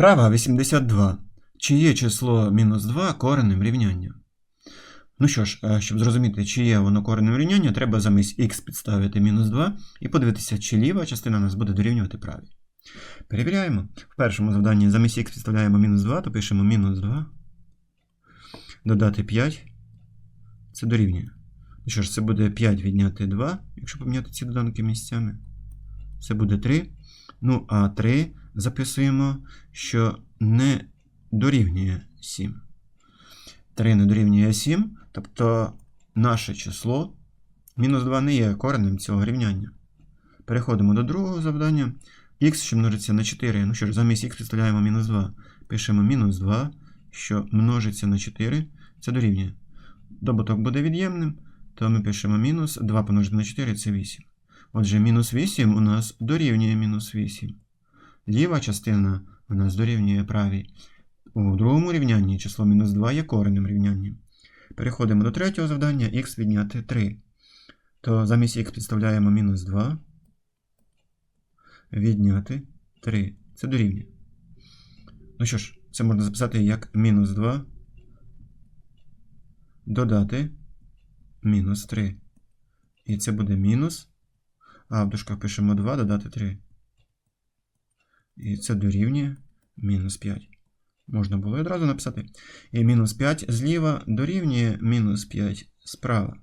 Вправа 82. Чи є число мінус 2 коренем рівняння? Ну що ж, е, щоб зрозуміти, чи є воно коренем рівняння, треба замість х підставити мінус 2 і подивитися, чи ліва частина нас буде дорівнювати правій. Перевіряємо. В першому завданні замість х підставляємо мінус 2, то пишемо мінус 2. Додати 5. Це дорівнює. Ну що ж, це буде 5 відняти 2, якщо поміняти ці доданки місцями. Це буде 3. Ну, а 3 записуємо, що не дорівнює 7. 3 не дорівнює 7, тобто наше число мінус 2 не є коренем цього рівняння. Переходимо до другого завдання. х, що множиться на 4. Ну що ж, замість х підставляємо мінус 2. Пишемо мінус 2, що множиться на 4, це дорівнює. Добуток буде від'ємним, то ми пишемо мінус 2 помножити на 4 це 8. Отже, мінус 8 у нас дорівнює мінус 8. Ліва частина у нас дорівнює правій. У другому рівнянні число мінус 2 є коренем рівняння. Переходимо до третього завдання х відняти 3. То замість х підставляємо мінус 2. Відняти 3. Це дорівнює. Ну що ж, це можна записати як мінус 2. Додати мінус 3. І це буде мінус. А в дужках пишемо 2 додати 3. І це дорівнює мінус 5. Можна було одразу написати. І мінус 5 зліва дорівнює мінус 5 справа.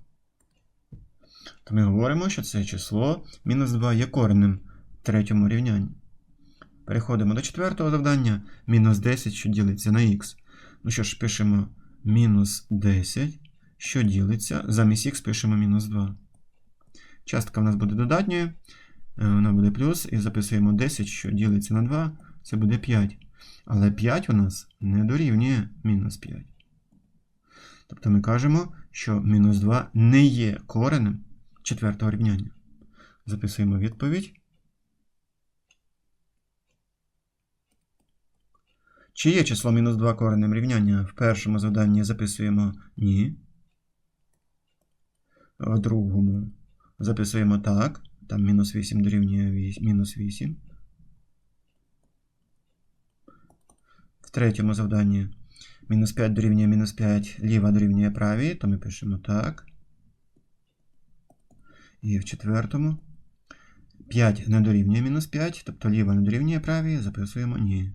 То ми говоримо, що це число мінус 2 є коренем в третьому рівнянні. Переходимо до четвертого завдання. Мінус 10, що ділиться на х. Ну що ж, пишемо мінус 10, що ділиться. Замість х пишемо мінус 2. Частка в нас буде додатньою. Е, Вона буде плюс. І записуємо 10, що ділиться на 2. Це буде 5. Але 5 у нас не дорівнює мінус 5. Тобто ми кажемо, що мінус 2 не є коренем четвертого рівняння. Записуємо відповідь. Чи є число мінус 2 коренем рівняння? В першому завданні записуємо ні. В другому записуємо так. Там мінус 8 дорівнює вісь- мінус 8. В третьому завданні мінус 5 дорівнює мінус 5, ліва дорівнює правій, то ми пишемо так. І в четвертому 5 не дорівнює мінус 5, тобто ліва не дорівнює правій, записуємо ні.